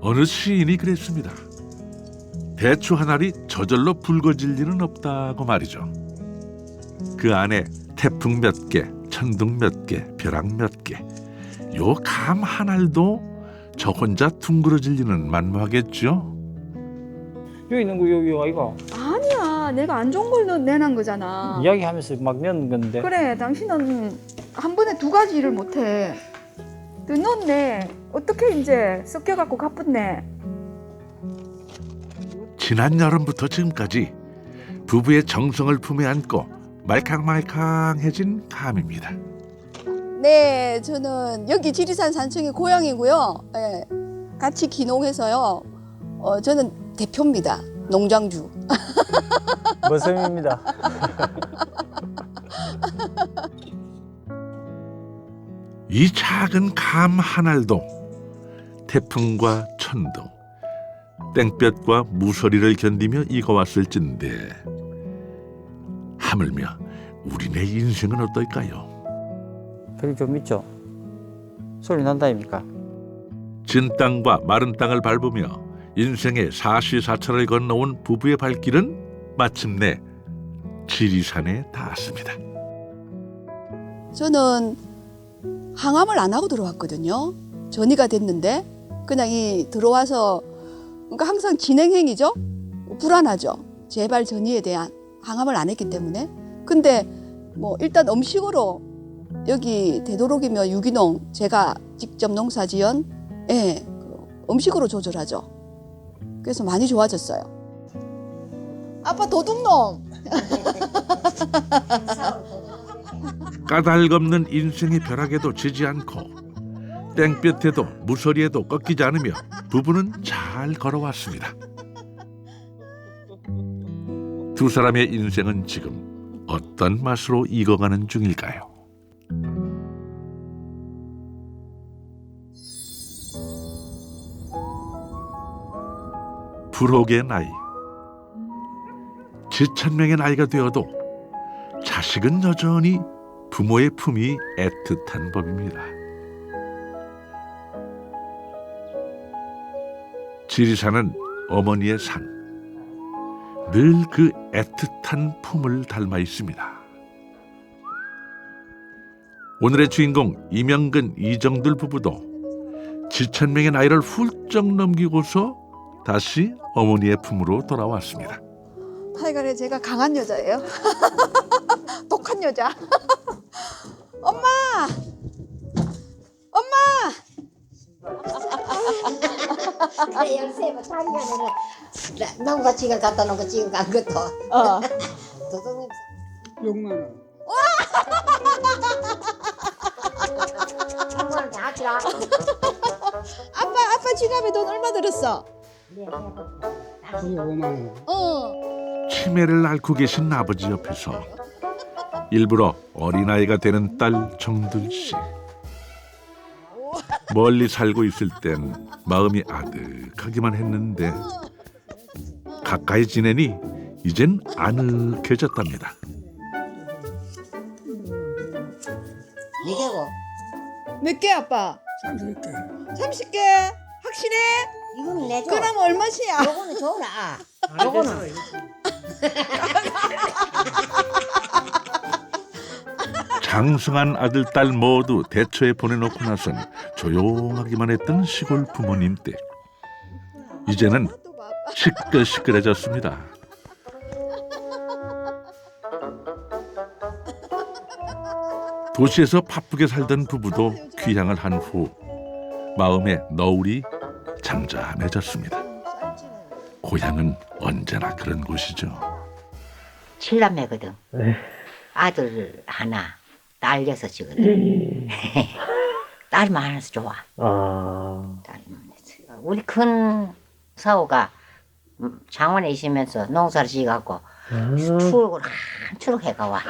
어느 시인이 그랬습니다. 대추 한 알이 저절로 붉어질 일은 없다고 말이죠. 그 안에 태풍 몇 개, 천둥 몇 개, 벼락 몇 개, 요 감 한 알도 저 혼자 둥그러질 일은 만무하겠죠. 여기 있는 거 여기 아이가 아니야, 내가 안 좋은 걸 넣- 내놓은 거잖아. 이야기하면서 막 넣는 건데 그래, 당신은 한 번에 두 가지 일을 못해. 너 넣네. 어떻게 이제 섞여갖고 가뿐네. 지난 여름부터 지금까지 부부의 정성을 품에 안고 말캉말캉해진 감입니다. 네, 저는 여기 지리산 산청이 고향이고요. 예, 같이 기농해서요. 어, 저는 대표입니다. 농장주. 머슴입니다. 이 작은 감 한 알도 태풍과 천둥, 땡볕과 무서리를 견디며 익어왔을진데 하물며 우리네 인생은 어떨까요? 별이 좀 있죠. 소리 난다입니까? 진 땅과 마른 땅을 밟으며 인생의 사시사철을 건너온 부부의 발길은 마침내 지리산에 닿았습니다. 저는 항암을 안 하고 들어왔거든요. 전이가 됐는데 그냥 이 들어와서 그러니까 항상 진행행위죠. 불안하죠. 재발 전이에 대한 항암을 안 했기 때문에. 근데 뭐 일단 음식으로 여기 되도록이면 유기농 제가 직접 농사 지은 예, 그 음식으로 조절하죠. 그래서 많이 좋아졌어요. 아빠 도둑놈. 까닭없는 인생의 벼락에도 지지 않고 땡볕에도 무서리에도 꺾이지 않으며 부부는 잘 걸어왔습니다. 두 사람의 인생은 지금 어떤 맛으로 익어가는 중일까요? 불혹의 나이 지천명의 나이가 되어도 자식은 여전히 부모의 품이 애틋한 법입니다. 지리산은 어머니의 산. 늘 그 애틋한 품을 닮아 있습니다. 오늘의 주인공 이명근 이정들 부부도 지천명의 나이를 훌쩍 넘기고서 다시 어머니의 품으로 돌아왔습니다. 하여간에 제가 강한 여자예요. 독한 여자. 엄마! 엄마! 그래 열쇠만 자기가 내가 농가 지금 갖다 놓고 지금 간 것도 어. 도둑님 6만 원. 정말 다 지라 아빠, 아빠 지갑에 돈 얼마 들었어? 5만 원. 어. 치매를 앓고 계신 아버지 옆에서 일부러 어린아이가 되는 딸 정들 씨. 멀리 살고 있을 땐 마음이 아득하기만 했는데 가까이 지내니 이젠 아늑해졌답니다. 이게고 몇 개, 아빠? 30개. 30개? 확실해? 이거는 내줘 그럼 얼마시야? 요거는 줘라 요거는 장성한 아들 딸 모두 대처에 보내놓고 나선 조용하기만 했던 시골 부모님 댁. 이제는 시끌시끌해졌습니다. 도시에서 바쁘게 살던 부부도 귀향을 한 후 마음의 너울이 잠잠해졌습니다. 고향은 언제나 그런 곳이죠. 칠남매거든 아들 하나 딸 여섯이거든 딸 많아서 좋아 아 딸 많아서 우리 큰 사오가 음, 장원에 있으면서 농사를 지어갖고 추억을 한추록 해가 와.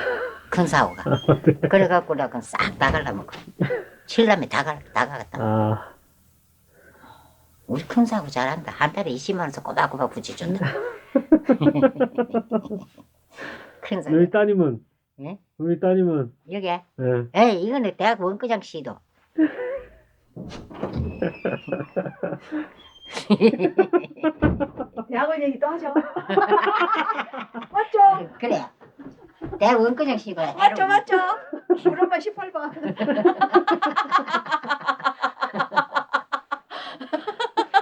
큰 사오가. 그래갖고 나그 싹다 갈라먹고. 칠남이 다 갈, 다 가갔다. 아, 우리 큰 사오 잘한다. 한 달에 20만 원씩 꼬박꼬박 붙여준다. 큰 사오. 우리 따님은 예? 우리 따님은 여기. 예. 에이, 이거는 대학 원과장 씨도. 대학원 얘기 또 하죠. 맞죠? 그래. 대학 원근형 시고 맞죠, 맞죠? 우리 엄마 18번.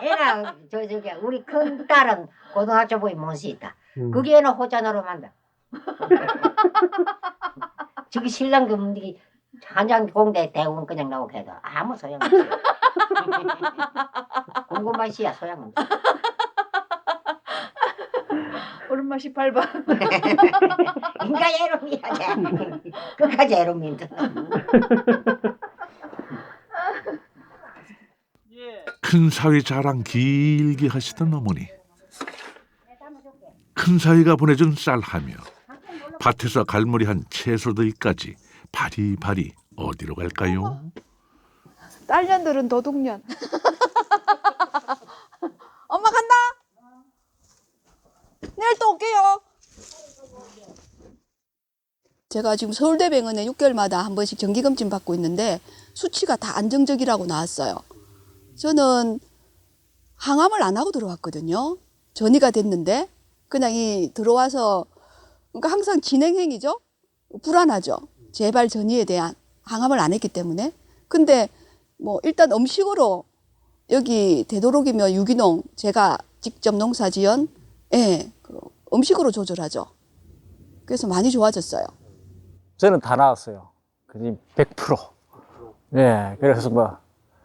애나 저 저기 우리 큰 딸은 고등학교 보이 못이 있다. 음. 그게 애는 호자노로 만다. 저기 신랑 금리 한장 공대 대원 그냥 나오고 해도 아무 소용없어. 궁금한 시야 소용없어. 엄마 18번. 인가 애로미야 돼. 끝까지 애로미인데. 큰 사위 자랑 길게 하시던 어머니. 큰 사위가 보내준 쌀하며 밭에서 갈무리한 채소들까지 바리바리 어디로 갈까요? 딸년들은 도둑년. 엄마 간다. 내일 또 올게요. 제가 지금 서울대병원에 6개월마다 한 번씩 정기검진 받고 있는데 수치가 다 안정적이라고 나왔어요. 저는 항암을 안 하고 들어왔거든요. 전이가 됐는데 그냥 이 들어와서 그러니까 항상 진행행위죠. 불안하죠. 재발 전이에 대한 항암을 안 했기 때문에. 근데 뭐 일단 음식으로 여기 되도록이면 유기농 제가 직접 농사 지은 예, 그 음식으로 조절하죠. 그래서 많이 좋아졌어요. 저는 다 나왔어요. 거의 100%. 예, 그래서 뭐,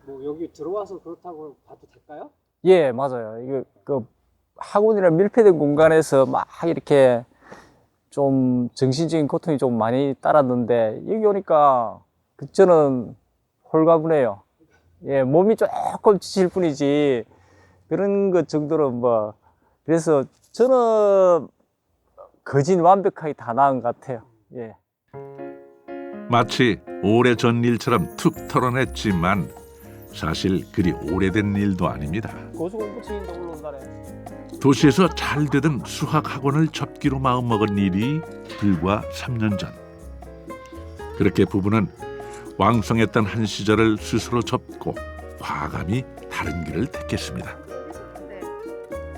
뭐 여기 들어와서 그렇다고 봐도 될까요? 예, 맞아요. 이거, 그, 학원이랑 밀폐된 공간에서 막 이렇게 좀 정신적인 고통이 좀 많이 따랐는데, 여기 오니까 그 저는 홀가분해요. 예, 몸이 조금 지칠 뿐이지, 그런 것 정도로 뭐, 그래서 저는 거진 완벽하게 다 나은 것 같아요. 예. 마치 오래전 일처럼 툭 털어냈지만 사실 그리 오래된 일도 아닙니다. 고수공부 치인다 올라온다네. 도시에서 잘 되던 수학 학원을 접기로 마음먹은 일이 불과 3년 전. 그렇게 부부는 왕성했던 한 시절을 스스로 접고 과감히 다른 길을 택했습니다.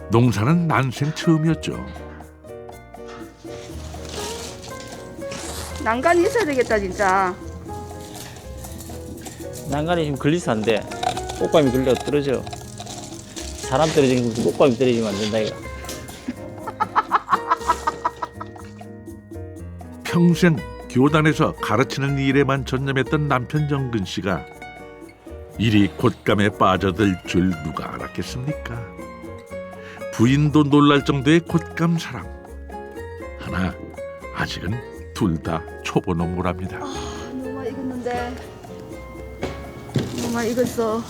농사는 난생 처음이었죠. 난간이 있어야 되겠다, 진짜. 난간이 지금 글리스한데 꽃감이 걸려 떨어져. 사람 떨어지는 거 꽃감이 떨어지면 안 된다 이거. 평생 교단에서 가르치는 일에만 전념했던 남편 정근 씨가 일이 곶감에 빠져들 줄 누가 알았겠습니까? 부인도 놀랄 정도의 곶감 사랑. 하나 아직은 둘 다 초보 농부랍니다. 너무 많이 익었는데. 너무 많이 익었어.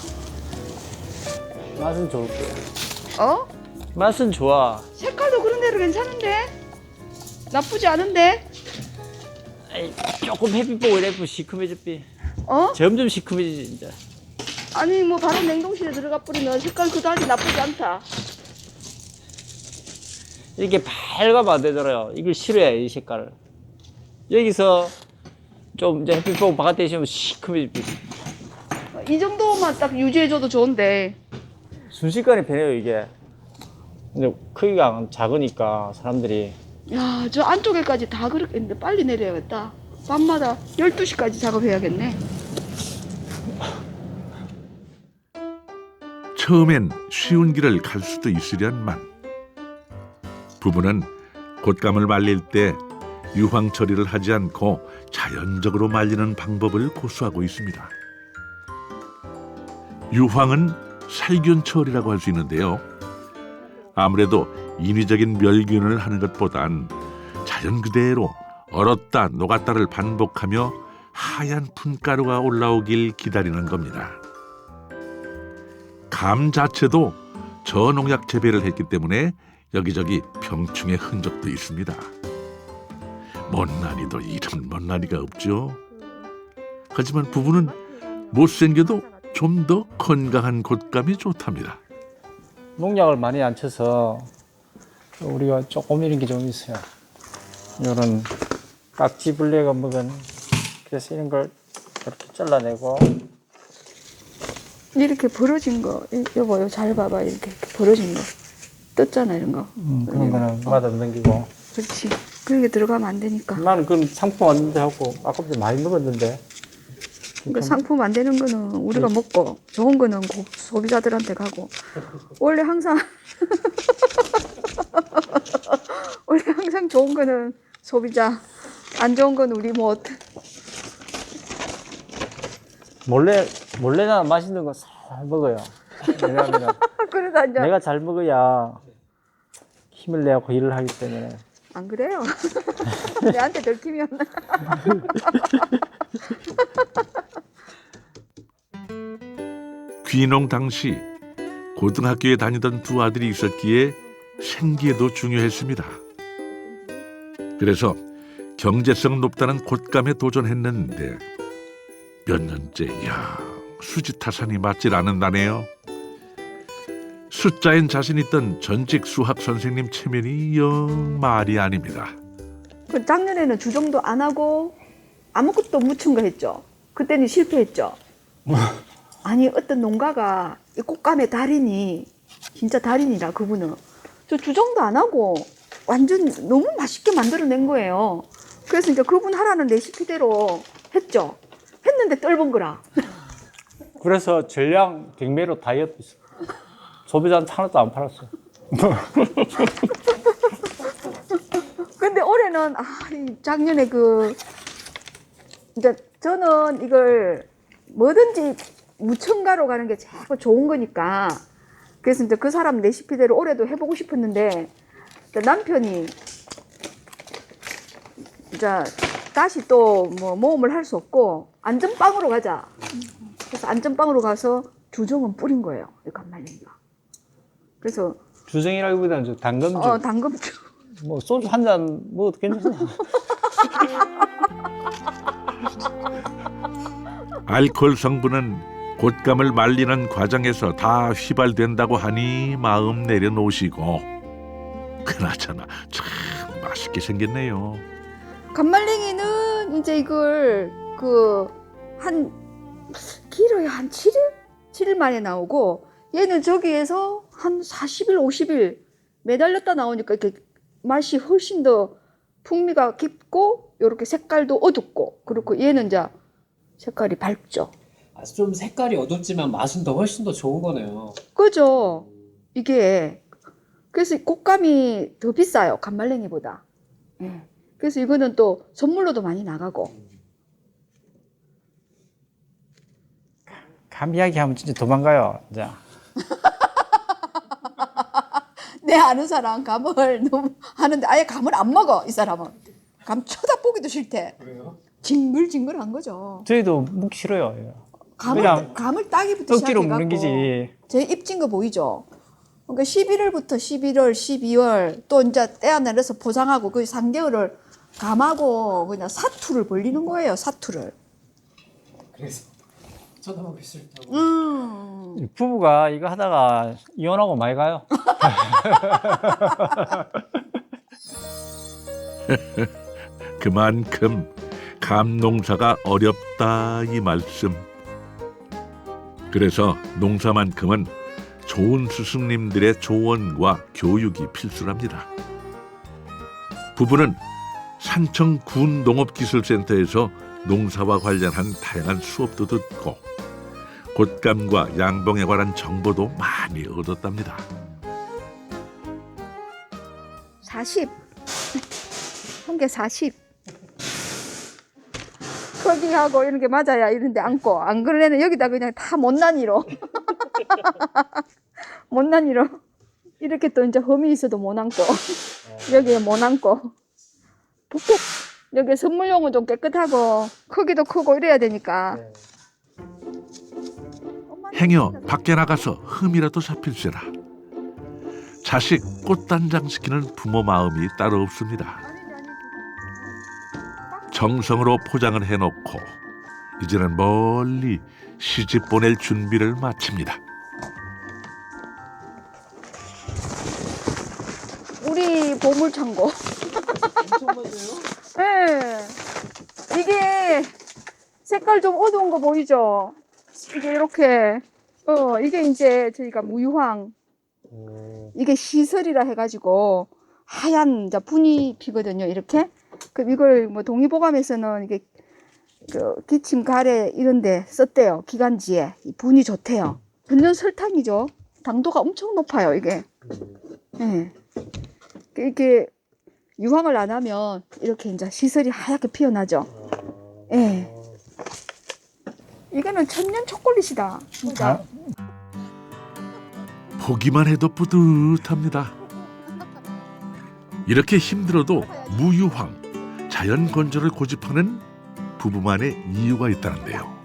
맛은 좋을 거야. 어? 맛은 좋아. 색깔도 그런 대로 괜찮은데? 나쁘지 않은데? 에이, 조금 햇빛 보고 이래도 시큼해졌비. 어? 점점 시큼해지지 진짜. 아니 뭐 바로 냉동실에 들어가 버리면 색깔 그다지 나쁘지 않다. 이렇게 밝으면 안 되잖아요. 이걸 싫어해 이 색깔을. 여기서 좀 이제 햇빛 보고 바깥에 있으면 시큼해집비. 이 정도만 딱 유지해줘도 좋은데. 순식간에 변해요 이게. 근데 크기가 작으니까 사람들이 야, 저 안쪽에까지 다 그렇겠는데 빨리 내려야겠다. 밤마다 12시까지 작업해야겠네. 처음엔 쉬운 길을 갈 수도 있으련만 부부는 곶감을 말릴 때 유황 처리를 하지 않고 자연적으로 말리는 방법을 고수하고 있습니다. 유황은 살균 처리라고 할 수 있는데요. 아무래도 인위적인 멸균을 하는 것보단 자연 그대로 얼었다 녹았다를 반복하며 하얀 분가루가 올라오길 기다리는 겁니다. 감 자체도 저농약 재배를 했기 때문에 여기저기 병충의 흔적도 있습니다. 못난이도 이런 못난이가 없죠. 하지만 부부는 못생겨도 좀 더 건강한 곶감이 좋답니다. 농약을 많이 안 쳐서 우리가 조금 이런 게 좀 있어요. 이런 깍지벌레가 먹은 그래서 이런 걸 이렇게 잘라내고 이렇게 벌어진 거 이- 여보 잘 봐봐 이렇게, 이렇게 벌어진 거 떴잖아 이런 거 음, 그런 거는 맞아 넘기고. 그렇지 그렇게 들어가면 안 되니까 나는 그건 상품 왔는데 하고 아까부터 많이 먹었는데. 그러니까 상품 안 되는 거는 우리가 먹고 좋은 거는 고- 소비자들한테 가고 원래 항상 원래 항상 좋은 거는 소비자 안 좋은 건 우리 못 몰래 몰래 나는 맛있는 거 잘 먹어요. 왜냐하면 내가 잘 먹어야 힘을 내고 일을 하기 때문에. 안 그래요 내한테 들키면 귀농 당시 고등학교에 다니던 두 아들이 있었기에 생계도 중요했습니다. 그래서 경제성 높다는 곶감에 도전했는데 몇 년째 야 수지타산이 맞질 않는다네요. 숫자엔 자신 있던 전직 수학 선생님 체면이 영 말이 아닙니다. 그 작년에는 주정도 안 하고 아무것도 묻힌 거 했죠. 그때는 실패했죠. 아니 어떤 농가가 이 꽃감의 달인이 진짜 달인이라 그분은 저 주정도 안 하고 완전 너무 맛있게 만들어낸 거예요. 그래서 이제 그분 하라는 레시피대로 했죠. 했는데 떫은 거라. 그래서 전량 경매로 다이어트. 소비자한테 하나도 안 팔았어. 근데 올해는 아, 이 작년에 그 이제 저는 이걸 뭐든지 무첨가로 가는 게 제일 좋은 거니까 그래서 이제 그 사람 레시피대로 올해도 해보고 싶었는데 남편이 이제 다시 또 뭐 모험을 할 수 없고 안전빵으로 가자. 그래서 안전빵으로 가서 주정은 뿌린 거예요. 이 간말랭이가. 그래서 주정이라기보다는 저 당금주. 어 당근주. 뭐 소주 한잔 먹어도 괜찮아. 알코올 성분은 곶감을 말리는 과정에서 다 휘발된다고 하니 마음 내려놓으시고 그나저나 참 맛있게 생겼네요. 간말랭이는 이제 이걸 그 한 길어야 한 7일? 7일 만에 나오고 얘는 저기에서 한 40일, 50일 매달렸다 나오니까 이렇게 맛이 훨씬 더 풍미가 깊고 이렇게 색깔도 어둡고 그렇고 얘는 이제 색깔이 밝죠. 아, 좀 색깔이 어둡지만 맛은 더 훨씬 더 좋은 거네요. 그죠? 이게 그래서 꽃감이 더 비싸요 간말랭이보다. 예. 그래서 이거는 또 선물로도 많이 나가고. 감 이야기하면 진짜 도망가요. 이제. 내 아는 사람 감을 너무 하는데 아예 감을 안 먹어 이 사람은 감 쳐다보기도 싫대 그래요? 징글징글한 거죠 저희도 묵기 싫어요. 감을, 그냥 감을 따기부터 억지로 시작해갖고 먹는 기지. 제 입진 거 보이죠 그러니까 11월부터 11월 12월 또 이제 떼어내려서 포장하고 그 3개월을 감하고 그냥 사투를 벌리는 거예요 사투를 그래서 쳐다보기 싫다고. 음. 부부가 이거 하다가 이혼하고 많이 가요. 그만큼 감 농사가 어렵다 이 말씀. 그래서 농사만큼은 좋은 스승님들의 조언과 교육이 필수랍니다. 부부는 산청 군 농업기술센터에서 농사와 관련한 다양한 수업도 듣고 곶감과 양봉에 관한 정보도 많이 얻었답니다. 40. 한 개 40. 크기하고 이런 게 맞아야 이런데 앉고 안 그러면 여기다 그냥 다 못난이로 못난이로 이렇게 또 이제 험이 있어도 못 앉고 여기에 못 앉고 푹푹 여기 선물용은 좀 깨끗하고 크기도 크고 이래야 되니까 행여 밖에 나가서 흠이라도 잡힐세라. 자식 꽃단장 시키는 부모 마음이 따로 없습니다. 정성으로 포장을 해놓고 이제는 멀리 시집 보낼 준비를 마칩니다. 우리 보물 창고 엄청 많네요. 예. 이게 색깔 좀 어두운 거 보이죠? 이게 이렇게 어, 이게 이제 저희가 무유황, 이게 시설이라 해가지고 하얀 이제 분이 피거든요. 이렇게. 그럼 이걸 뭐 동의보감에서는 이게 그 기침 가래 이런데 썼대요. 기관지에 이 분이 좋대요. 근년 설탕이죠. 당도가 엄청 높아요. 이게. 예. 이게 유황을 안 하면 이렇게 이제 시설이 하얗게 피어나죠. 예. 이거는 천년 초콜릿이다. 진짜. 보기만 해도 뿌듯합니다. 이렇게 힘들어도 무유황, 자연 건조를 고집하는 부부만의 이유가 있다는데요.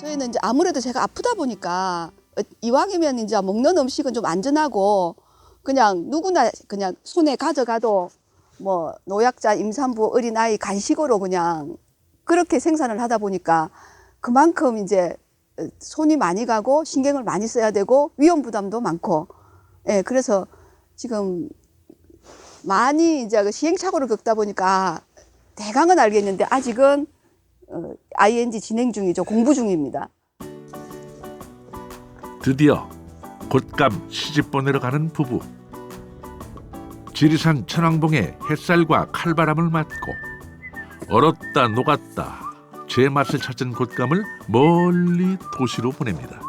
저희는 이제 아무래도 제가 아프다 보니까 어, 이왕이면 이제 먹는 음식은 좀 안전하고 그냥 누구나 그냥 손에 가져가도 뭐 노약자, 임산부, 어린아이 간식으로 그냥 그렇게 생산을 하다 보니까 그만큼 이제 어, 손이 많이 가고 신경을 많이 써야 되고 위험 부담도 많고 예 그래서 지금 많이 이제 그 시행착오를 겪다 보니까 대강은 알겠는데 아직은 어, ING 진행 중이죠. 공부 중입니다. 드디어 곶감 시집 보내러 가는 부부. 지리산 천왕봉의 햇살과 칼바람을 맞고 얼었다 녹았다 제 맛을 찾은 곶감을 멀리 도시로 보냅니다.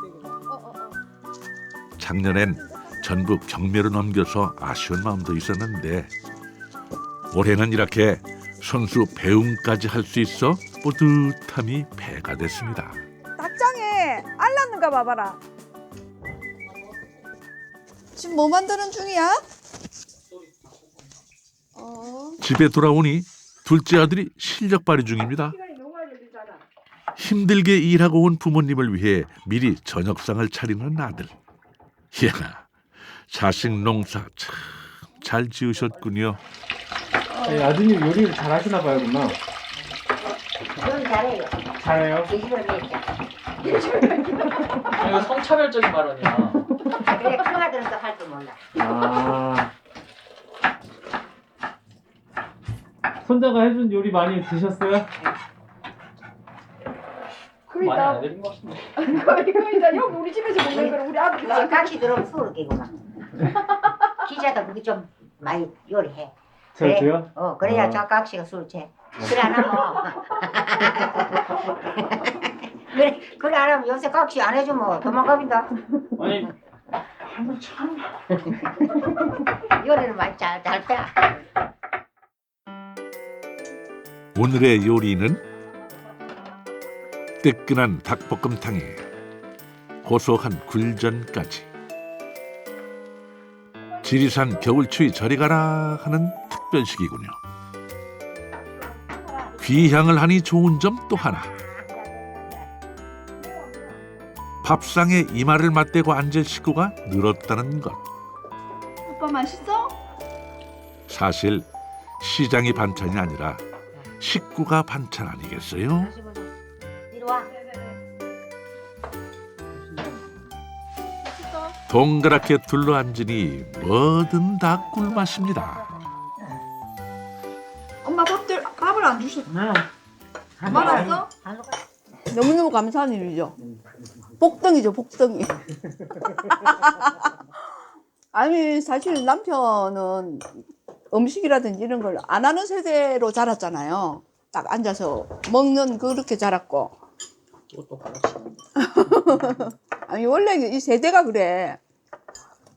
작년엔 전부 경매로 넘겨서 아쉬운 마음도 있었는데 올해는 이렇게 선수 배움까지 할 수 있어 뿌듯함이 배가 됐습니다. 닭장에 알 났는가 봐봐라. 지금 뭐 만드는 중이야? 어. 집에 돌아오니 둘째 아들이 실력 발휘 중입니다. 힘들게 일하고 온 부모님을 위해 미리 저녁상을 차리는 아들. 이야, 자식 농사 참 잘 지으셨군요. 아니, 아드님 요리를 잘 하시나 봐요, 누나. 그건 잘해요. 잘해요? 이거 성차별적인 발언이야. 그래 큰 아들은 또할줄 몰라. 아. 손자가 해준 요리 많이 드셨어요? 많이 안 해준 것 같은데. 그러니까 여기 우리 집에서 먹는 거를 우리 아들이 이제 같이 들어오면 수를 끼구만. 기자도 그게 좀 많이 요리해. 그래. 저도요? 어 그래야 아. 저 각시가 술 채. 그래 안 하면 그래 그래 안 하면 요새 각시 안 해주면 도망갑니다. 아니, 한번 참. 요리를 많이 잘잘 빼. 오늘의 요리는 뜨끈한 닭볶음탕에 고소한 굴전까지 지리산 겨울추위 저리 가라 하는 특별식이군요. 귀향을 하니 좋은 점 또 하나. 밥상에 이마를 맞대고 앉을 식구가 늘었다는 것. 오빠 맛있어? 사실 시장이 반찬이 아니라 식구가 반찬 아니겠어요? 이리 와. 동그랗게 둘러앉으니 뭐든 다 꿀맛입니다. 엄마 밥들 밥을 안 주셨어. 안 많았어? 안 먹어. 너무너무 감사한 일이죠. 복덩이죠, 복덩이. 아니, 사실 남편은 음식이라든지 이런 걸 안 하는 세대로 자랐잖아요. 딱 앉아서 먹는 그렇게 자랐고. 이것도. 아니, 원래 이 세대가 그래.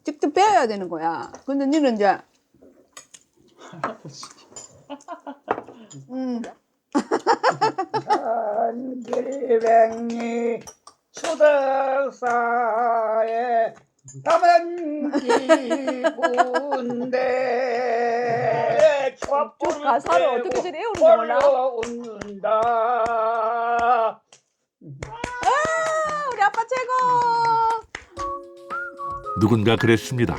직접 배워야 되는 거야. 근데 니는 이제. 음, 한길백리 초덕사에 담은 기분데 저 가사를 어떻게 저리 외우는지 몰라? 웃는다 우리 아빠 최고! 누군가 그랬습니다.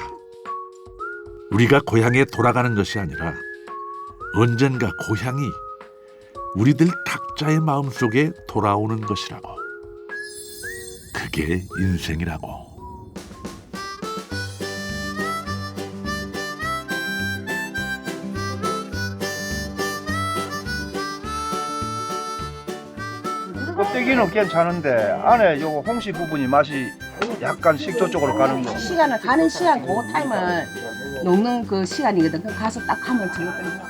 우리가 고향에 돌아가는 것이 아니라 언젠가 고향이 우리들 각자의 마음속에 돌아오는 것이라고. 그게 인생이라고. 껍데기는 괜찮은데 안에 요거 홍시 부분이 맛이 약간 식초 쪽으로 가는 거. 시간을 가는 시간 그 타임을 녹는 그 시간이거든. 그 가서 딱 하면 되거든.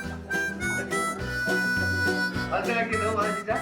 완전하게 너무 많으시죠?